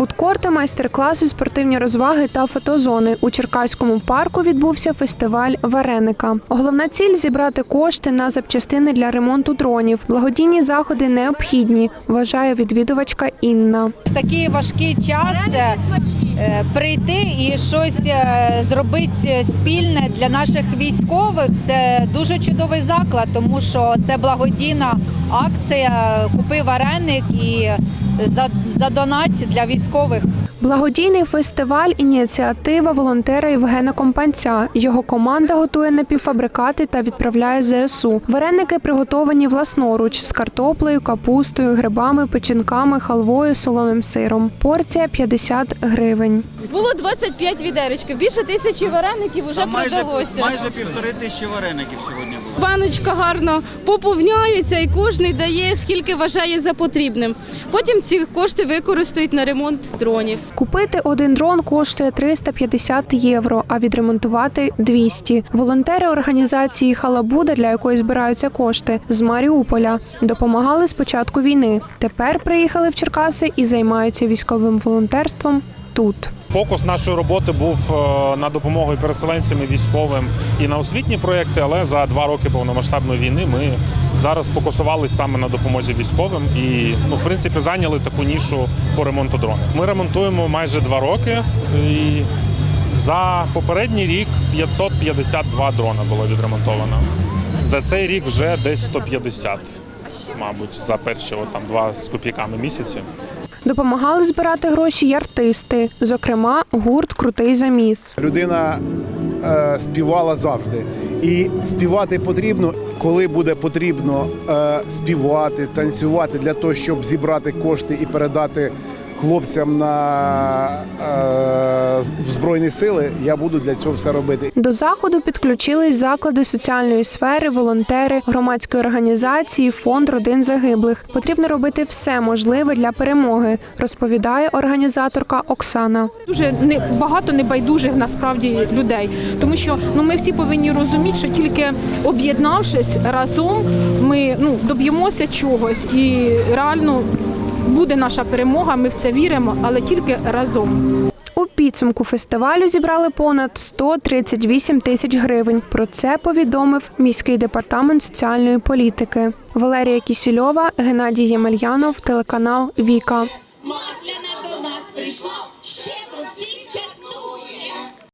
Фудкорти, майстер-класи, спортивні розваги та фотозони. У Черкаському парку відбувся фестиваль Вареника. Головна ціль зібрати кошти на запчастини для ремонту дронів. Благодійні заходи необхідні, вважає відвідувачка Інна. в такий важкий час е, прийти і щось е, зробити спільне для наших військових. Це дуже чудовий заклад, тому що це благодійна акція. Купи вареник і задонать для військових. Благодійний фестиваль ініціатива волонтера Євгена Компанця. Його команда готує напівфабрикати та відправляє ЗСУ. Вареники приготовані власноруч з картоплею, капустою, грибами, печінками, халвою, солоним сиром. Порція 50 гривень. Було 25 відеречків, більше тисячі вареників вже продалося. майже півтори тисячі вареників сьогодні. Баночка гарно поповняється і кожен дає скільки вважає за потрібним. Потім ці кошти використають на ремонт дронів. Купити один дрон коштує 350 євро, а відремонтувати 200. Волонтери організації Халабуда, для якої збираються кошти, з Маріуполя допомагали з початку війни. Тепер приїхали в Черкаси і займаються військовим волонтерством тут. Фокус нашої роботи був е, на допомогу і переселенцям і військовим і на освітні проєкти, але за два роки повномасштабної війни ми зараз фокусувалися саме на допомозі військовим і ну, в принципі зайняли таку нішу по ремонту дронів. Ми ремонтуємо майже два роки і за попередній рік 552 дрона було відремонтовано. За цей рік вже десь 150, мабуть, за перші от, там, два з копійками місяці. Допомагали збирати гроші й артисти, зокрема, гурт Крутий заміс. Людина е, співала завжди. І співати потрібно, коли буде потрібно е, співати, танцювати для того, щоб зібрати кошти і передати хлопцям на е, в Збройні сили. Я буду для цього все робити. До заходу підключились заклади соціальної сфери, волонтери, громадські організації, фонд родин загиблих. Потрібно робити все можливе для перемоги, розповідає організаторка Оксана. Дуже не багато небайдужих насправді людей, тому що ну ми всі повинні розуміти, що тільки об'єднавшись разом, ми ну доб'ємося чогось, і реально буде наша перемога. Ми в це віримо, але тільки разом. У підсумку фестивалю зібрали понад 138 тисяч гривень. Про це повідомив міський департамент соціальної політики. Валерія Кісільова, Геннадій Ємельянов, телеканал Віка. Масляна до нас прийшла,